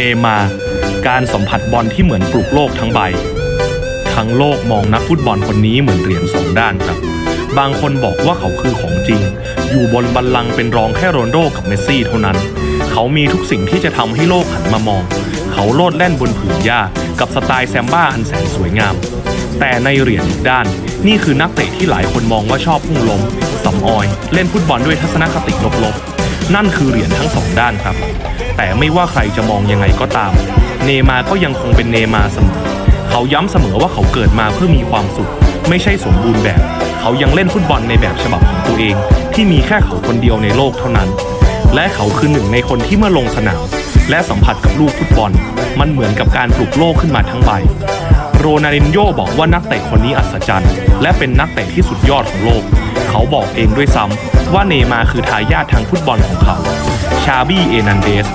นมา การสัมผัสบอลที่เหมือนปลุกโลกทั้งใบ ทั้งโลกมองนักฟุตบอลคนนี้เหมือนเหรียญสองด้านครับ บางคนบอกว่าเขาคือของจริง อยู่บนบัลลังก์เป็นรองแค่โรนโดกับเมสซี่เท่านั้น เขามีทุกสิ่งที่จะทำให้โลกหันมามอง เขาโลดแล่นบนผืนหญ้ากับสไตล์แซมบ้าอันแสนสวยงาม แต่ในเหรียญอีกด้าน นี่คือนักเตะที่หลายคนมองว่าชอบพุ่งล้มสำออย เล่นฟุตบอลด้วยทัศนคติลบๆ นั่นคือเหรียญทั้งสองด้านครับ แต่ไม่ว่าใครจะมองยังไงก็ตาม เนมาก็ยังคงเป็นเนมาเสมอ เขาย้ำเสมอว่าเขาเกิดมาเพื่อมีความสุข ไม่ใช่สมบูรณ์แบบ เขายังเล่นฟุตบอลในแบบฉบับของตัวเอง ที่มีแค่เขาคนเดียวในโลกเท่านั้น และเขาคือหนึ่งในคนที่เมื่อลงสนาม และสัมผัสกับลูกฟุตบอล มันเหมือนกับการปลุกโลกขึ้นมาทั้งใบ โรนารินโญ่บอกว่านักเตะคนนี้อัศจรรย์ และเป็นนักเตะที่สุดยอดของโลก เขาบอกเองด้วยซ้ำว่าเนมาคือทายาททางฟุตบอลของเขา ชาบี้เอนันเดส